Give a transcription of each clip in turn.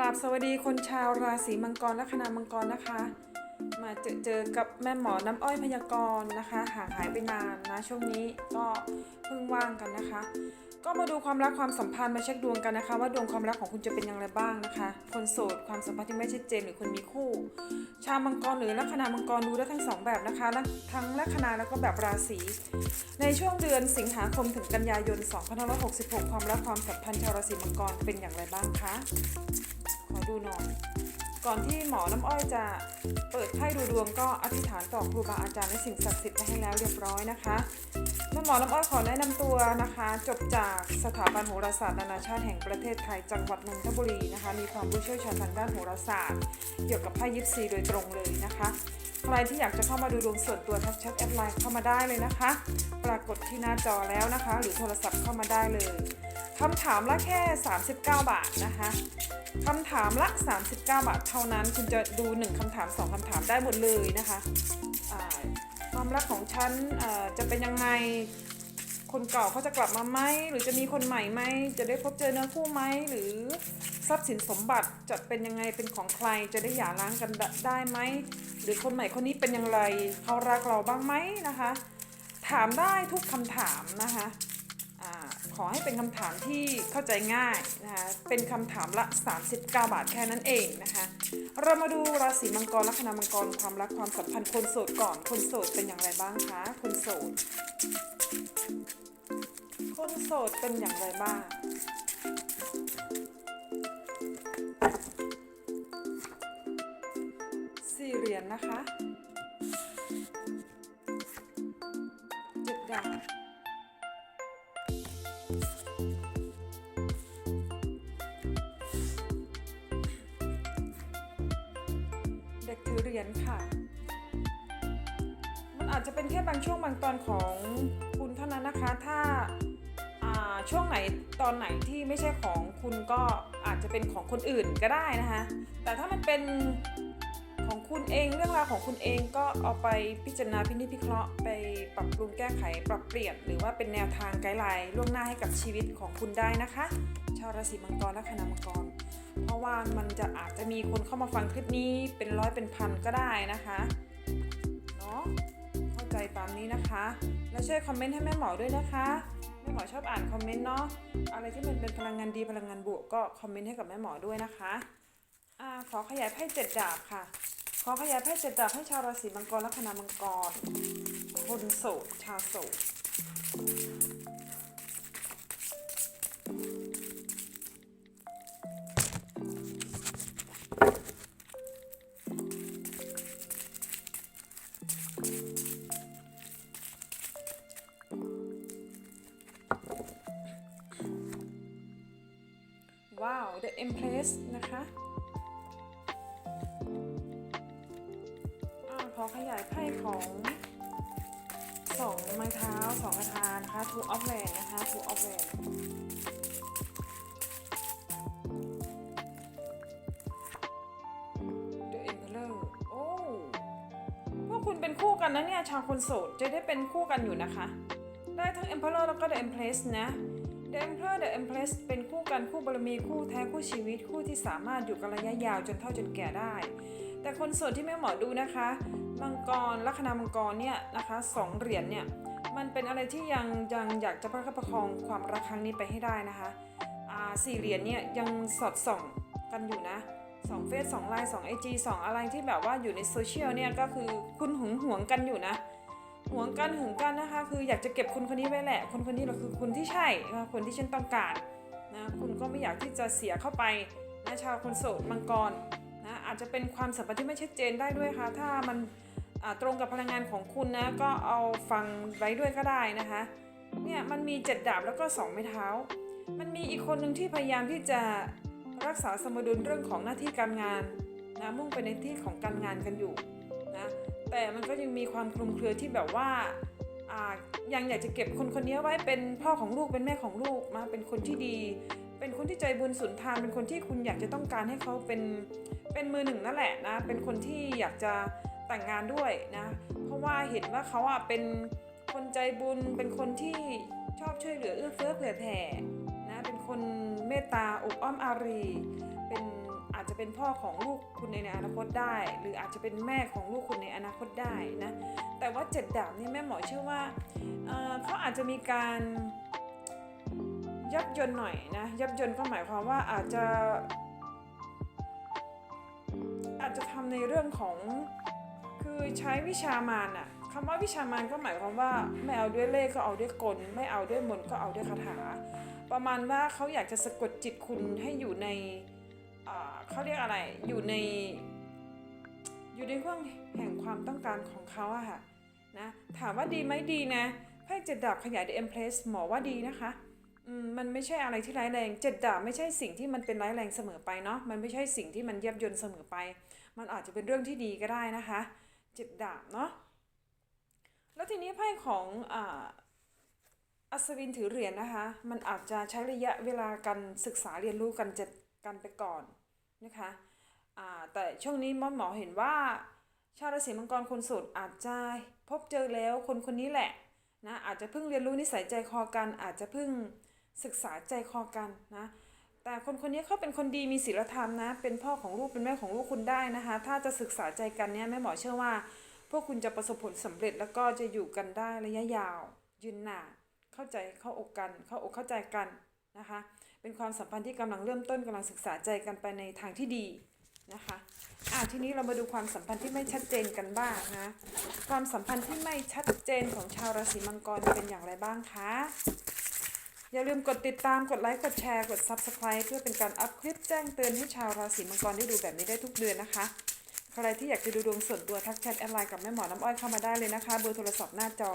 ราบสวัสดีคนชาวราศีมังกรและคณามังกรนะคะ มาเจอเจอกับแม่หมอน้ำอ้อยพยากรณ์นะคะห่างหายไปนานนะช่วงนี้ก็เพิ่งว่างกันนะคะ ก็มาดูความรักความสัมพันธ์มาเช็คดวงกันนะคะ ว่าดวงความรักของคุณจะเป็นอย่างไรบ้างนะคะ คนโสดความสัมพันธ์ที่ไม่ชัดเจนหรือคนมีคู่ ชาวมังกรหรือลัคนามังกรดูได้ทั้งสองแบบนะคะและทั้งลัคนาแล้วก็แบบราศีในช่วงเดือนสิงหาคมถึงกันยายน 2566 ความรักความสัมพันธ์ชาวราศีมังกรเป็นอย่างไรบ้างคะ ดูหน่อย ก่อนที่หมอน้ำอ้อยจะเปิดไพ่ดูดวงก็อธิษฐานต่อครูบาอาจารย์และสิ่งศักดิ์สิทธิ์ไปให้แล้วเรียบร้อยนะคะเมื่อหมอน้ำอ้อยขอแนะนำตัวนะคะ จบจากสถาบันโหราศาสตร์นานาชาติแห่งประเทศไทยจังหวัดนนทบุรีนะคะ มีความรู้เชี่ยวชาญทางด้านโหราศาสตร์ เกี่ยวกับไพ่ยิปซีโดยตรงเลยนะคะ ใครที่อยากจะเข้ามาดูดวงส่วนตัวทักแชทแอดไลน์เข้ามาได้เลยนะคะ ปรากฏที่หน้าจอแล้วนะคะ หรือโทรศัพท์เข้ามาได้เลยคำถามละแค่ 39 บาทนะคะคำถามละ 39 บาทเท่านั้น คุณจะดู 1คำถาม 2คำถามได้หมดเลยนะคะความรักของฉันจะเป็นยังไง คนเก่าเขาจะกลับมาไหมหรือจะมีคนใหม่ไหมจะได้พบเจอเนื้อคู่ไหมหรือทรัพย์สินสมบัติจะเป็นยังไงเป็นของใครจะได้หย่าร้างกันได้ไหมหรือคนใหม่คนนี้เป็นอย่างไรเขารักเราบ้างไหมนะคะ ถามได้ทุกคำถามนะคะ ขอให้เป็นคำถามที่เข้าใจง่ายนะคะเป็นคำถามละ 39 บาทแค่นั้นเองนะคะเรามาดูราศีมังกรลัคนามังกรความรักความสัมพันธ์คนโสดก่อนคนโสดเป็นอย่างไรบ้างคะคนโสดคนโสดเป็นอย่างไรบ้างสี่เหรียญนะคะ ตอนของคุณเท่านั้นนะคะ ถ้าาช่วงไหนตอนไหนที่ไม่ใช่ของคุณก็อาจจะเป็นของคนอื่นก็ได้นะคะ แต่ถ้ามันเป็นของคุณเองเรื่องราวของคุณเองก็เอาไปพิจารณาพินิจพิเคราะห์ไปปรับปรุงแก้ไขปรับเปลี่ยน หรือว่าเป็นแนวทางไกด์ไลน์ล่วงหน้าให้กับชีวิตของคุณได้นะคะ ชาวราศีมังกรและคณามังกร เพราะว่ามันจะอาจจะมีคนเข้ามาฟังคลิปนี้เป็นร้อยเป็นพันก็ได้นะคะเนาะ ใจตามนี้นะคะ แล้วช่วยคอมเมนต์ให้แม่หมอด้วยนะคะ แม่หมอชอบอ่านคอมเมนต์เนาะ อะไรที่มันเป็นพลังงานดีพลังงานบวกก็คอมเมนต์ให้กับแม่หมอด้วยนะคะอ่าขอขยายไพ่เจ็ดดาบค่ะ ขอขยายไพ่เจ็ดดาบให้ชาวราศีมังกรและคณามังกร คนโสดชาวโสด ว้าว The Empress นะคะอขอขยายไพ่ของสองไม้เท้าสองกระทานะคะ Two of Land นะคะ Two of Land The Emperor โอ้พวกคุณเป็นคู่กันนะเนี่ย ชาวคนโสดจะได้เป็นคู่กันอยู่นะคะ ได้ทั้ง Emperor แล้วก็ The Empress นะ The Emperor The Empress เป็นคู่กันคู่บารมีคู่แท้คู่ชีวิตคู่ที่สามารถอยู่กันระยะยาวจนเฒ่าจนแก่ได้ แต่คนโสดที่แม่หมอดูนะคะมังกรลัคนามังกรเนี่ยนะคะสองเหรียญเนี่ยมันเป็นอะไรที่ยังยังอยากจะประคับประคองความรักครั้งนี้ไปให้ได้นะคะอ่าสี่เหรียญเนี่ยยังสอดส่องกันอยู่นะสองเฟซสองไลน์สองไอจีสองอะไรที่แบบว่าอยู่ในโซเชียลเนี่ยก็คือคุณหึงหวงกันอยู่นะ หวงกันหึงกันนะคะ คืออยากจะเก็บคนคนนี้ไว้แหละ คนคนนี้เราคือคนที่ใช่คะคนที่ฉันต้องการนะคุณก็ไม่อยากที่จะเสียเข้าไปนะชาวคนโสดมังกรนะอาจจะเป็นความสัมพันธ์ที่ไม่ชัดเจนได้ด้วยค่ะ ถ้ามันตรงกับพลังงานของคุณนะก็เอาฟังไว้ด้วยก็ได้นะคะเนี่ยมันมีเจ็ดดาบแล้วก็สองไม้เท้า มันมีอีกคนหนึ่งที่พยายามที่จะรักษาสมดุลเรื่องของหน้าที่การงานนะมุ่งไปในที่ของการงานกันอยู่นะ แต่มันก็ยังมีความคลุมเครือที่แบบว่าอ่ายังอยากจะเก็บคนคนนี้ไว้เป็นพ่อของลูกเป็นแม่ของลูกมาเป็นคนที่ดี เป็นคนที่ใจบุญสุนทาน เป็นคนที่คุณอยากจะต้องการให้เขาเป็นเป็นมือหนึ่งนั่นแหละนะเป็นคนที่อยากจะแต่งงานด้วยนะเพราะว่าเห็นว่าเขาอะเป็นคนใจบุญ เป็นคนที่ชอบช่วยเหลือเอื้อเฟื้อเผื่อแผ่นะเป็นคนเมตตาอบอ้อมอารีเป็นอา จจะเป็นพ่อของลูกคุณในอนาคตได้ หรืออาจจะเป็นแม่ของลูกคุณในอนาคตได้นะแต่ว่าเจ็ดดาบนี่แม่หมอเชื่อว่าเเขาอาจจะมีการยับยนหน่อยนะยับยนก็หมายความว่าอาจจะ อาจจะทำในเรื่องของคือใช้วิชามารอะคำว่าวิชามารก็หมายความว่าไม่เอาด้วยเลขก็เอาด้วยกล ไม่เอาด้วยมนก็เอาด้วยคาถา ประมาณว่าเขาอยากจะสะกดจิตคุณให้อยู่ใน เขาเรียกอะไรอยู่ใน อยู่ในห่วงแห่งความต้องการของเขาอะค่ะนะถามว่าดีไหมดีนะไพ่เจ็ดดาบขยาย The Empress หมอว่าดีนะคะมมันไม่ใช่อะไรที่ร้ายแรงเจ็ดดาบไม่ใช่สิ่งที่มันเป็นร้ายแรงเสมอไปเนาะมันไม่ใช่สิ่งที่มันเยียบยนเสมอไป มันอาจจะเป็นเรื่องที่ดีก็ได้นะคะเจ็ดดาบเนาะแล้วทีนี้ไพ่ของอ่าอัศวินถือเหรียญนะคะ มันอาจจะใช้ระยะเวลาการศึกษาเรียนรู้กันจะกันไปก่อน นะคะแต่ช่วงนี้มอหมอเห็นว่า ชาวราศีมังกรคนโสดอาจจะพบเจอแล้วคนคนนี้แหละนะอาจจะเพิ่งเรียนรู้นิสัยใจคอกัน อาจจะเพิ่งศึกษาใจคอกันนะแต่คนคนนี้เขาเป็นคนดีมีศีลธรรมนะ เป็นพ่อของลูกเป็นแม่ของลูกคุณได้นะคะ ถ้าจะศึกษาใจกันเนี่ยแม่หมอเชื่อว่า พวกคุณจะประสบผลสำเร็จแล้วก็จะอยู่กันได้ระยะยาว ยืนหนาเข้าใจเข้าอกกัน เข้าอกเข้าใจกันนะคะ เป็นความสัมพันธ์ที่กำลังเริ่มต้นกำลังศึกษาใจกันไปในทางที่ดีนะคะอะทีนี้เรามาดูความสัมพันธ์ที่ไม่ชัดเจนกันบ้างนะ ความสัมพันธ์ที่ไม่ชัดเจนของชาวราศีมังกรเป็นอย่างไรบ้างคะ อย่าลืมกดติดตาม กดไลค์ กดแชร์ กด Subscribe เพื่อเป็นการอัพคลิปแจ้งเตือนให้ชาวราศีมังกรได้ดูแบบนี้ได้ทุกเดือนนะคะ ใครที่อยากจะดูดวงส่วนตัวทักแชทแอดไลน์กับแม่หมอน้ำอ้อยเข้ามาได้เลยนะคะ เบอร์โทรศัพท์หน้าจอ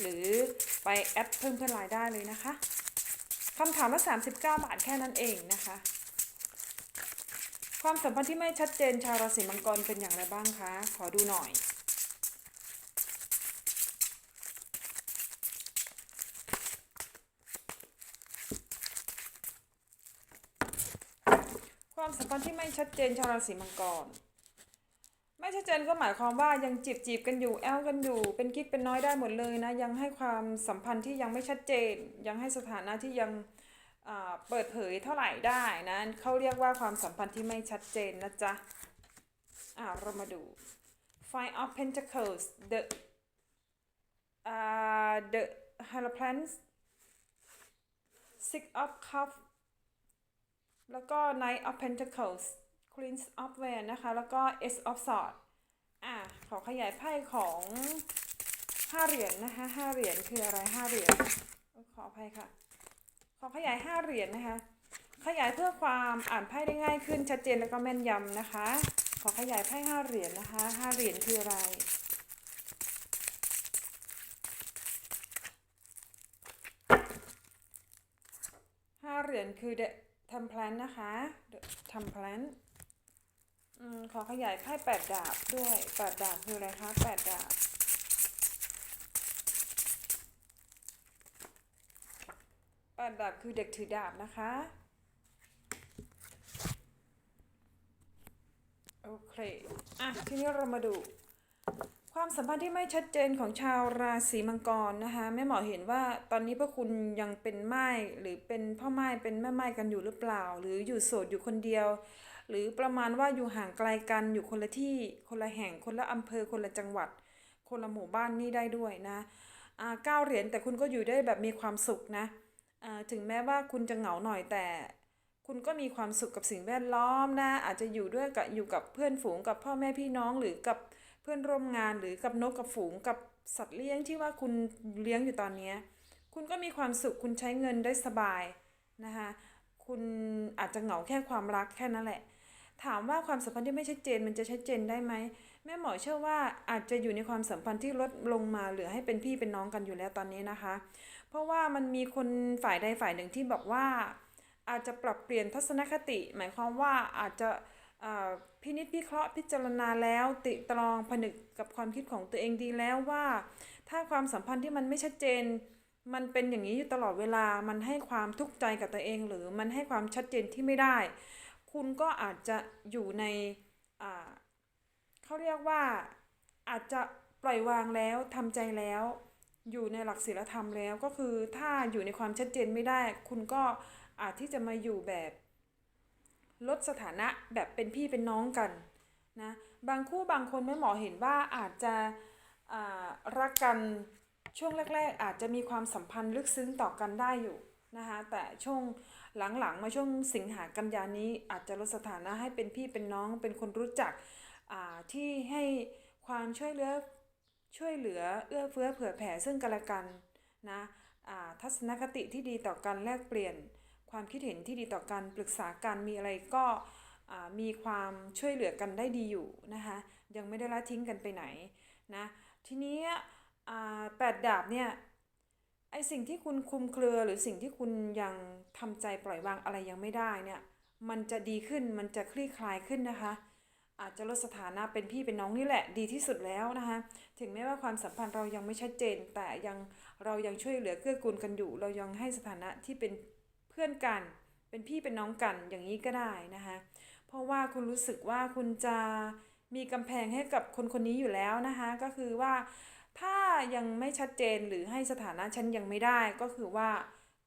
หรือไปแอดเพิ่มเพื่อนไลน์ได้เลยนะคะ คำถามละ39 บาทแค่นั้นเองนะคะ ความสัมพันธ์ที่ไม่ชัดเจนชาวราศีมังกรเป็นอย่างไรบ้างคะ ขอดูหน่อยความสัมพันธ์ที่ไม่ชัดเจนชาวราศีมังกร ไม่ชัดเจนก็หมายความว่ายังจีบจีบกันอยู่แอลกันอยู่ เป็นกิ๊กเป็นน้อยได้หมดเลยนะ ยังให้ความสัมพันธ์ที่ยังไม่ชัดเจน ยังให้สถานะที่ยังเปิดเผยเท่าไหร่ได้นะเขาเรียกว่าความสัมพันธ์ที่ไม่ชัดเจนนะจ๊ะอ่าเรามาดู Five of Pentacles the อ่า the Hierophant Six of Cups แล้วก็ Knight of Pentacles Queen of Wands นะคะ แล้วก็ Ace of Swords อะขอขยายไพ่ของห้าเหรียญนะคะห้าเหรียญคืออะไรห้าเหรียญขออภัยค่ะ ขอขยายห้าเหรียญนะคะ ขยายเพื่อความอ่านไพ่ได้ง่ายขึ้นชัดเจนแล้วก็แม่นยำนะคะ ขอขยายไพ่ห้าเหรียญนะคะห้าเหรียญคืออะไรห้าเหรียญคือ The template นะคะ The template อืมขอขยายไพ่แปดดาบด้วยแปดดาบคืออะไรคะแปดดาบแปดดาบคือเด็กถือดาบนะคะ โอเค อะ ทีนี้เรามาดู ความสัมพันธ์ที่ไม่ชัดเจนของชาวราศีมังกรนะคะแม่หมอเห็นว่าตอนนี้พวกคุณยังเป็นไม้หรือเป็นพ่อไม้เป็นแม่ไม้กันอยู่หรือเปล่า หรืออยู่โสดอยู่คนเดียว หรือประมาณว่าอยู่ห่างไกลกันอยู่คนละที่คนละแห่งคนละอำเภอคนละจังหวัด คนละหมู่บ้านนี่ได้ด้วยนะอ่าเก้าเหรียญแต่คุณก็อยู่ได้แบบมีความสุขนะอ่าถึงแม้ว่าคุณจะเหงาหน่อยแต่คุณก็มีความสุขกับสิ่งแวดล้อมนะ อาจจะอยู่ด้วยกับอยู่กับเพื่อนฝูงกับพ่อแม่พี่น้องหรือกับเพื่อนร่วมงานหรือกับนกกับฝูงกับสัตว์เลี้ยงที่ว่าคุณเลี้ยงอยู่ตอนนี้ คุณก็มีความสุขคุณใช้เงินได้สบายนะคะคุณอาจจะเหงาแค่ความรักแค่นั้นแหละ ถามว่าความสัมพันธ์ที่ไม่ชัดเจนมันจะชัดเจนได้ไหมแม่หมอเชื่อว่าอาจจะอยู่ในความสัมพันธ์ที่ลดลงมาเหลือให้เป็นพี่เป็นน้องกันอยู่แล้วตอนนี้นะคะ เพราะว่ามันมีคนฝ่ายใดฝ่ายหนึ่งที่บอกว่า อาจจะปรับเปลี่ยนทัศนคติ หมายความว่าอาจจะพินิจพิเคราะห์พิจารณาแล้วติตรองผนึกกับความคิดของตัวเองดีแล้วว่า ถ้าความสัมพันธ์ที่มันไม่ชัดเจน มันเป็นอย่างนี้อยู่ตลอดเวลามันให้ความทุกข์ใจกับตัวเอง หรือมันให้ความชัดเจนที่ไม่ได้ คุณก็อาจจะอยู่ในเขาเรียกว่าอาจจะปล่อยวางแล้วทำใจแล้ว อยู่ในหลักศีลธรรมแล้วก็คือถ้าอยู่ในความชัดเจนไม่ได้ คุณก็อาจที่จะมาอยู่แบบ ลดสถานะแบบเป็นพี่เป็นน้องกันนะบางคู่บางคนแม่หมอเห็นว่าอาจจะรักกันช่วงแรก ๆ อาจจะมีความสัมพันธ์ลึกซึ้งต่อกันได้อยู่นะคะแต่ช่วง หลังๆ มาช่วงสิงหากันยานี้อาจจะลดสถานะให้เป็นพี่เป็นน้องเป็นคนรู้จักอ่าที่ให้ความช่วยเหลือช่วยเหลือเอื้อเฟื้อเผื่อแผ่ซึ่งกันและกันนะอ่าทัศนคติที่ดีต่อกันแลกเปลี่ยน ความคิดเห็นที่ดีต่อกันปรึกษากันมีอะไรก็อ่ามีความช่วยเหลือกันได้ดีอยู่นะคะยังไม่ได้ละทิ้งกันไปไหนนะทีนี้อ่าแปดดาบเนี่ย ไอสิ่งที่คุณคุมเครือหรือสิ่งที่คุณยังทำใจปล่อยวางอะไรยังไม่ได้เนี่ยมันจะดีขึ้นมันจะคลี่คลายขึ้นนะคะ อาจจะลดสถานะเป็นพี่เป็นน้องนี่แหละดีที่สุดแล้วนะคะถึงแม้ว่าความสัมพันธ์เรายังไม่ชัดเจน แต่ยังเรายังช่วยเหลือเกื้อกูลกันอยู่ เรายังให้สถานะที่เป็นเพื่อนกัน เป็นพี่เป็นน้องกันอย่างนี้ก็ได้นะคะเพราะว่าคุณรู้สึกว่าคุณจะมีกำแพงให้กับคนคนนี้อยู่แล้วนะคะก็คือว่า ถ้ายังไม่ชัดเจนหรือให้สถานะฉันยังไม่ได้ก็คือว่า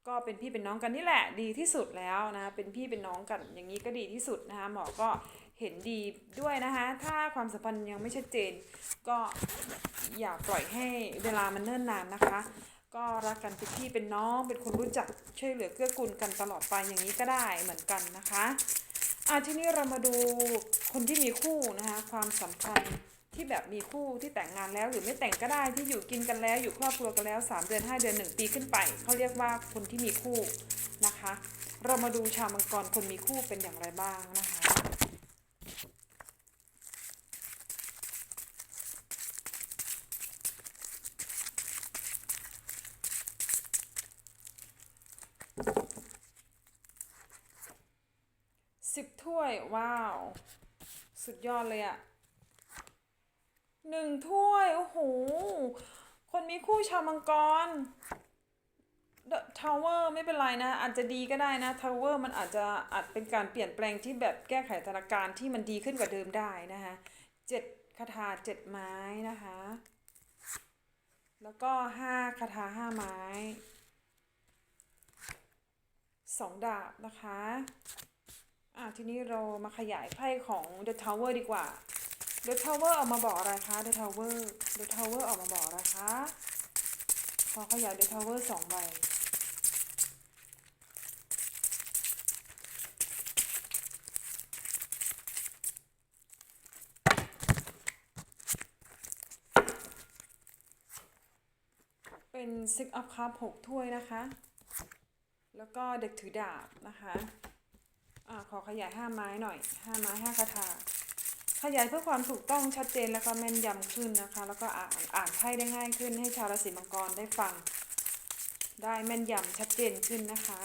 ก็เป็นพี่เป็นน้องกันนี่แหละดีที่สุดแล้วนะเป็นพี่เป็นน้องกันอย่างนี้ก็ดีที่สุดนะคะหมอก็เห็นดีด้วยนะคะถ้าความสัมพันธ์ยังไม่ชัดเจน ก็อย่าปล่อยให้เวลามันเนิ่นนานนะคะ ก็รักกันเป็นพี่เป็นน้องเป็นคนรู้จักช่วยเหลือเกื้อกูลกันตลอดไปอย่างนี้ก็ได้เหมือนกันนะคะอะทีนี้เรามาดูคนที่มีคู่นะคะความสัมพันธ์ ที่แบบมีคู่ที่แต่งงานแล้ว หรือไม่แต่งก็ได้ที่อยู่กินกันแล้วอยู่ครอบครัวกันแล้ว 3 เดือน 5 เดือน 1 ปีขึ้นไปเขาเรียกว่าคนที่มีคู่นะคะ เรามาดูชาวมังกรคนมีคู่เป็นอย่างไรบ้างนะคะสิบถ้วย ว้าว สุดยอดเลยอะ หนึ่งถ้วย โอ้โห คนมีคู่ชาวมังกร The Tower ไม่เป็นไรนะ อาจจะดีก็ได้นะ Tower มันอาจจะอาจเป็นการเปลี่ยนแปลงที่แบบแก้ไขสถานการณ์ที่มันดีขึ้นกว่าเดิมได้นะคะเจ็ดคาถาเจ็ดไม้นะคะ แล้วก็ห้าคาถาห้าไม้สองดาบนะคะ อะทีนี้เรามาขยายไพ่ของ The Tower ดีกว่า The Tower ออกมาบอกอะไรคะ The Tower The Tower อร์ออกมาบอกอะไรคะพอขยาย The Tower สองใบเป็น Six of Cups หกถ้วยนะคะ แล้วก็เด็กถือดาบนะคะ อ่า ขอขยายห้าไม้หน่อยห้าไม้ห้าคาถา ขยายเพื่อความถูกต้องชัดเจนแล้วก็แม่นยำขึ้นนะคะ แล้วก็อ่านอ่านไพ่ได้ง่ายขึ้น ให้ชาวราศีมังกรได้ฟัง ได้แม่นยำชัดเจนขึ้นนะคะ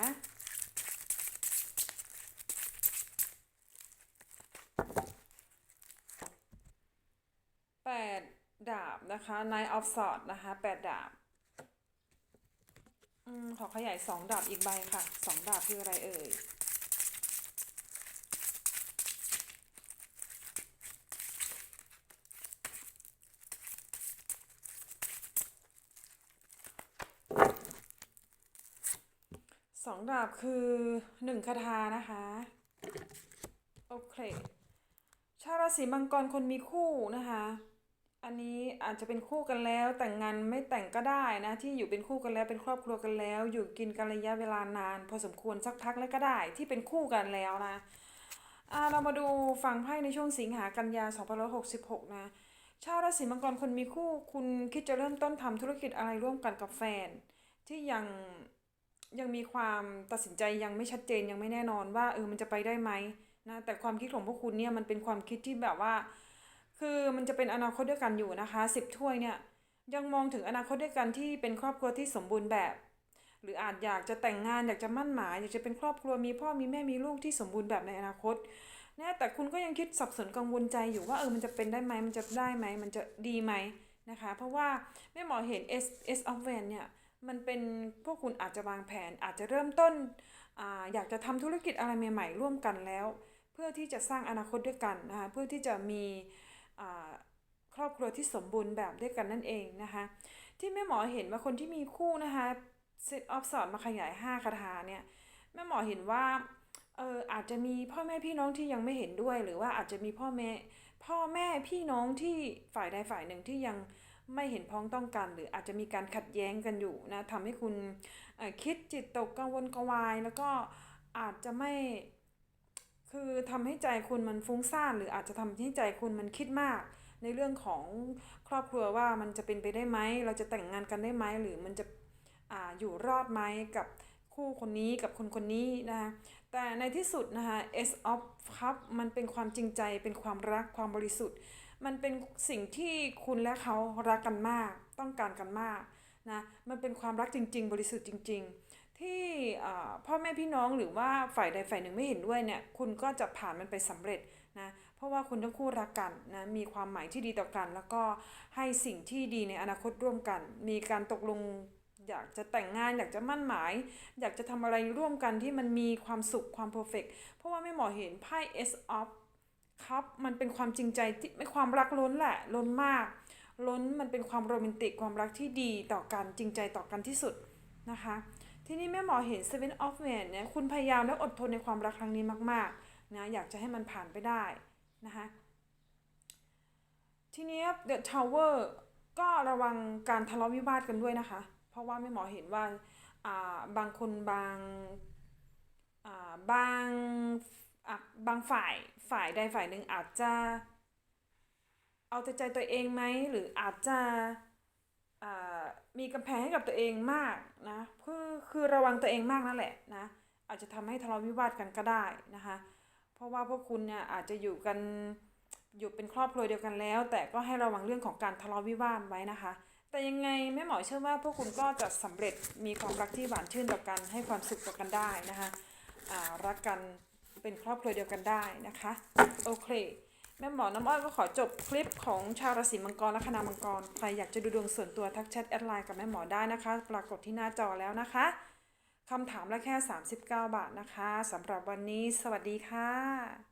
แปดดาบนะคะ Nine of s w o r d นะคะแปดดาบอืมขอขยายสองดาบอีกใบค่ะสองดาบคืออะไรเอ่ย สองดาบคือหนึ่งคาถานะคะ โอเค ชาวราศีมังกรคนมีคู่นะคะ อันนี้อาจจะเป็นคู่กันแล้วแต่งงานไม่แต่งก็ได้นะที่อยู่เป็นคู่กันแล้วเป็นครอบครัวกันแล้ว อยู่กินกันระยะเวลานาน พอสมควรสักพักแล้วก็ได้ที่เป็นคู่กันแล้วนะอ่าเรามาดูฝั่งไพ่ในช่วงสิงหากันยา2566 นะ ชาวราศีมังกรคนมีคู่ คุณคิดจะเริ่มต้นทำธุรกิจอะไรร่วมกันกับแฟน ที่ยัง ยังมีความตัดสินใจยังไม่ชัดเจนยังไม่แน่นอนว่าเออมันจะไปได้ไหมนะแต่ความคิดของพวกคุณเนี่ยมันเป็นความคิดที่แบบว่า คือมันจะเป็นอนาคตด้วยกันอยู่นะคะสิบถ้วยเนี่ยยังมองถึงอนาคตด้วยกันที่เป็นครอบครัวที่สมบูรณ์แบบ หรืออาจอยากจะแต่งงานอยากจะมั่นหมายอยากจะเป็นครอบครัวมีพ่อมีแม่มีลูกที่สมบูรณ์แบบในอนาคตนะแต่คุณก็ยังคิดสับสนกังวลใจอยู่ว่าเออมันจะเป็นได้ไหมมันจะได้ไหมมันจะดีไหมนะคะ เพราะว่าแม่หมอเห็น S S of w a n เนี่ย มันเป็นพวกคุณอาจจะวางแผนอาจจะเริ่มต้นอาอยากจะทำธุรกิจอะไรใหม่ๆร่วมกันแล้ว เพื่อที่จะสร้างอนาคตด้วยกันนะคะเพื่อที่จะมีอ่าครอบครัวที่สมบูรณ์แบบด้วยกันนั่นเองนะคะที่แม่หมอเห็นว่าคนที่มีคู่นะคะ set of สอดมาขยาย 5 คาถาเนี่ยแม่หมอเห็นว่าเอออาจจะมีพ่อแม่พี่น้องที่ยังไม่เห็นด้วย หรือว่าอาจจะมีพ่อแม่พ่อแม่พี่น้องที่ฝ่ายใดฝ่ายหนึ่งที่ยัง ไม่เห็นพ้องต้องกัน หรืออาจจะมีการขัดแย้งกันอยู่นะทำให้คุณคิดจิตตกกังวลกวาย แล้วก็อาจจะไม่คือทำให้ใจคุณมันฟุ้งซ่านหรืออาจจะทำให้ใจคุณมันคิดมาก ในเรื่องของครอบครัวว่ามันจะเป็นไปได้ไหม เราจะแต่งงานกันได้ไหม หรือมันจะออยู่รอดไหมกับคู่คนนี้กับคนคนนี้นะคะแต่ในที่สุดนะคะ S of Cup มันเป็นความจริงใจเป็นความรักความบริสุทธิ์ มันเป็นสิ่งที่คุณและเขารักกันมาก ต้องการกันมากนะมันเป็นความรักจริง ๆ บริสุทธิ์จริง ๆ ที่พ่อแม่พี่น้องหรือว่าฝ่ายใดฝ่ายหนึ่งไม่เห็นด้วยเนี่ยคุณก็จะผ่านมันไปสำเร็จนะเพราะว่าคุณทั้งคู่รักกันนะมีความหมายที่ดีต่อกัน แล้วก็ให้สิ่งที่ดีในอนาคตร่วมกัน มีการตกลงอยากจะแต่งงานอยากจะมั่นหมาย อยากจะทำอะไรร่วมกันที่มันมีความสุขความเพอร์เฟกเพราะว่าแม่หมอเห็นไพ่ S of ครับมันเป็นความจริงใจที่ไม่ความรักล้นแหละล้นมาก ล้นมันเป็นความโรแมนติกความรักที่ดีต่อกันจริงใจต่อกันที่สุดนะคะที่นี้แม่หมอเห็น Seven of w a n เนี่ยคุณพยายามและอดทนในความรักครั้งนี้มากๆนะอยากจะให้มันผ่านไปได้นะคะทีนี้ The Tower ก็ระวังการทะเลาะวิวาทกันด้วยนะคะ เพราะว่าแม่หมอเห็นว่าอ่าบางคนบางอ่าบาง อะบางฝ่ายฝ่ายใดฝ่ายหนึ่งอาจจะ เอาแต่ใจตัวเองไหมหรืออาจจะมีกำแพงให้กับตัวเองมากนะคือคือระวังตัวเองมากนั่นแหละนะอาจจะทำให้ทะเลาะวิวาทกันก็ได้นะคะเพราะว่าพวกคุณเนี่ยอาจจะอยู่กันอยู่เป็นครอบครัวเดียวกันแล้ว แต่ก็ให้ระวังเรื่องของการทะเลาะวิวาทไว้นะคะ แต่ยังไงแม่หมอเชื่อว่าพวกคุณก็จะสำเร็จมีความรักที่หวานชื่นต่อกันให้ความสุขต่อกันได้นะคะรักกัน เป็นครอบครัวเดียวกันได้นะคะ โอเค แม่หมอน้ำอ้อยก็ขอจบคลิปของชาวราศีมังกรและคณามังกร ใครอยากจะดูดวงส่วนตัวทักแชทแอดไลน์กับแม่หมอได้นะคะ ปรากฏที่หน้าจอแล้วนะคะคำถามละแค่ 39 บาทนะคะสำหรับวันนี้ สวัสดีค่ะ